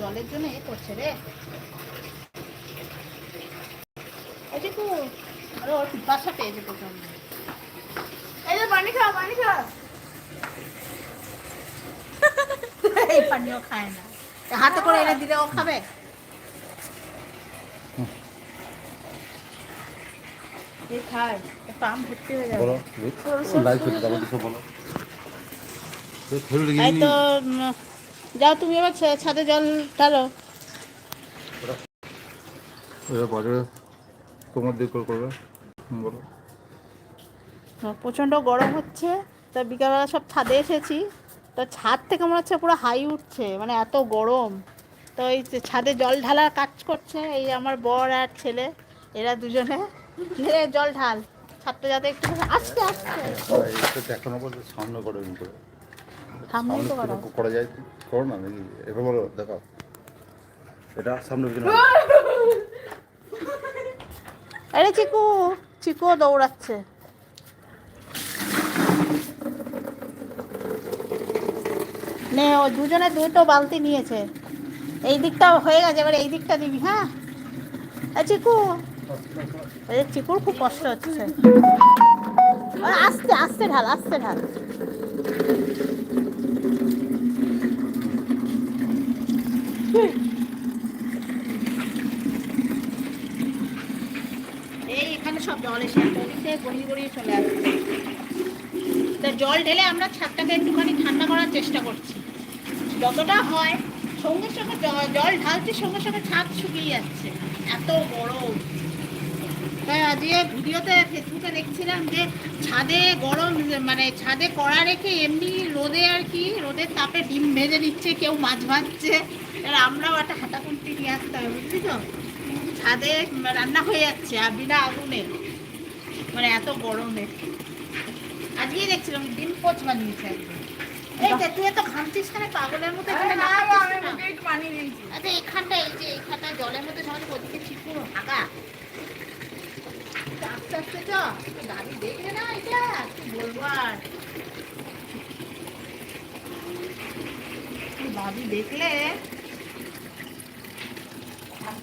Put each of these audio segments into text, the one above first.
জলের জন্য এ করছে রে। ওই আরে ওর পিপাসা পেয়েছে প্রচণ্ড এই পানি খাও পানি খাও। এই পানিও খায় না। হাতে করে এনে দিলে ও খাবে। এই খায় পাম ভর্তি হয়ে যাবে। বলো লাইভ করতে দাও কিছু বলো। তো যাও তুমি এবার ছাদে জল ঢালো। ওরা বাজারে তোমার দিক করবে। বলো। প্রচণ্ড গরম হচ্ছে তা বিকালবেলা সব ছাদে এসেছি। তো ছাদ থেকে মনে হচ্ছে পুরো হাই উঠছে মানে এত গরম। তো এই ছাদে জল ঢালার কাজ করছে এই আমার বর আর ছেলে এরা দুজনে। জল ঢাল। ছাদটা যাতে একটু আস্তে আস্তে। দেখানো বলতে সামনে করে সামনে তো সামনে করা যায়? করো না নাকি এবার বলো দেখাও। এটা সামনে পিছনে আরে চিকু চিকুও দৌড়াচ্ছে। নে ও দুজনে দুটো বালতি নিয়েছে। এই দিকটা হয়ে গেছে এবার এই দিকটা দিবি হ্যাঁ? চিকু চিকুর খুব কষ্ট হচ্ছে। আস্তে আস্তে ঢাল আস্তে ঢাল। জল ঢেলে আমরা ছাদটাকে একটুখানি ঠান্ডা করার চেষ্টা করছি। যতটা হয়, সঙ্গে সঙ্গে জল ঢালছি, সঙ্গে সঙ্গে ছাদ শুকিয়ে যাচ্ছে। এত গরম। তাই আজকে ভিডিওতে ফেসবুকে দেখছিলাম যে ছাদে গরম মানে ছাদে কড়া রেখে এমনি রোদে আর কি, রোদের তাপে ডিম ভেজে নিচ্ছে কেউ মাছ ভাজছে। আর আমরাও একটা হাতা খুন্তি নিয়ে আসতে হবে বুঝলি তো? ছাদে রান্না হয়ে যাচ্ছে আর বিনা আগুনে। মানে এত গরমে। আজকেই দেখছিলাম ডিম পোচ বানিয়েছে একদম। এই যে তুই এত ঘামছিস কেন? পাগলের মতো এখানে না, নাকাচ্ছিস আমি কেন? মুখে পানি দিয়েছি আচ্ছা এখানটা এই যে এখানটা জলের মধ্যে সমাজে ওদিকে ছিটকুনো ভাগা আস্তে আস্তে চ গাড়ি দেখলে না এটা কি বলব আর? ভাবি দেখলে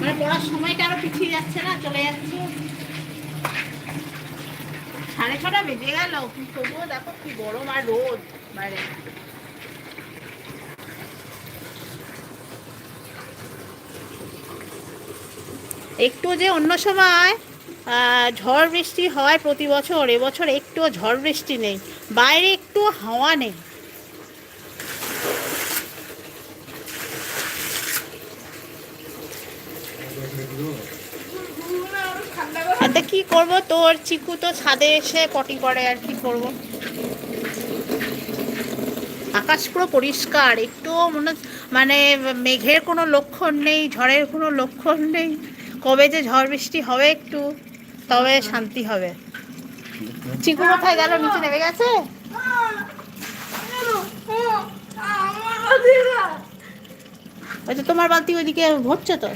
মানে পড়ার সময়টা আরও পিছিয়ে যাচ্ছে না, চলে যাচ্ছে। সাড়ে ছটা বেজে গেল তবুও দেখো কি গরম আর রোদ বাইরে। একটু যে অন্য সময় ঝড় বৃষ্টি হয় প্রতি বছর, এবছর একটুও ঝড় বৃষ্টি নেই। বাইরে একটু হাওয়া নেই। এতে কি করব? তোর চিকু তো ছাদে এসে পটি করে আর কি করব? আকাশ পুরো পরিষ্কার, একটু মনে মানে মেঘের কোনো লক্ষণ নেই, ঝড়ের কোনো লক্ষণ নেই। কবে যে ঝড় বৃষ্টি হবে একটু, তবে শান্তি হবে। চিকু কোথায় গেল? নিচে নেমে গেছে? ওই তোমার বালতি ওইদিকে ভরছে তো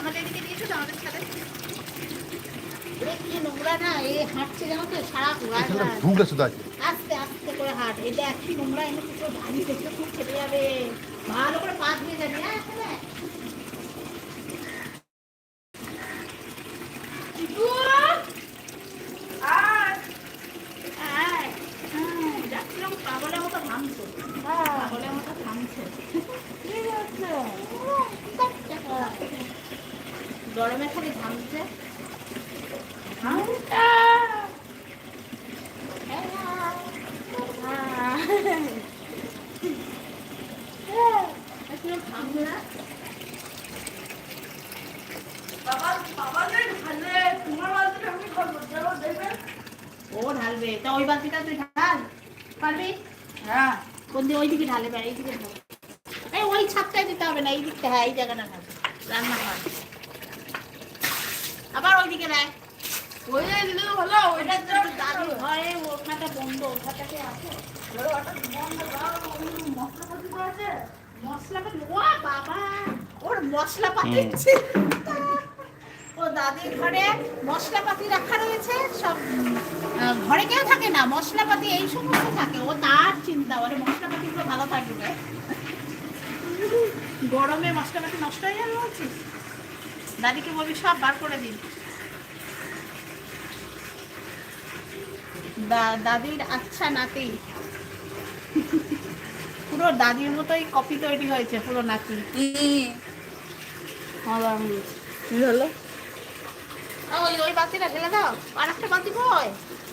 আমাদের এদিকে দিয়েছ তো আমাদের ছাদে এ কি নোংরা না এ হাঁটছে জানো তো সারা। ঢুকলে শুধু আছে। আস্তে আস্তে করে হাঁট। এটা একই নোংরা এনে কিছু ধানি দেখলে খুব খেতে যাবে। ভালো করে পা ধুয়ে যাবি হ্যাঁ গরমে খালি ঘামছে ও ঢালবে। তা ওই বালতিটা তুই ঢাল। পারবি? হ্যাঁ। কোন দিয়ে ওই দিকে এই দিকে ওই ছাপটাই দিতে হবে না এই দিকটা হ্যাঁ এই জায়গাটা ঢাল। রান্না আবার ওইদিকে নেয় ও বাবা ওর মশলাপাতি ও দাদির ঘরে মশলাপাতি রাখা রয়েছে সব ঘরে কেউ থাকে না মশলাপাতি এই সমস্ত থাকে ও তার চিন্তা ওরে মশলাপাতি গুলো ভালো থাকবে। গরমে মশলাপাতি নষ্ট হয়ে যাবে বলছিস? দাদিকে বলবি সব বার করে দিন দাদির আচ্ছা নাতি। পুরো দাদির মতোই কপি তৈরি হয়েছে পুরো নাতি। কি হলো? ওই ওই বাতিটা ঢেলে দাও আর একটা বাতি কই?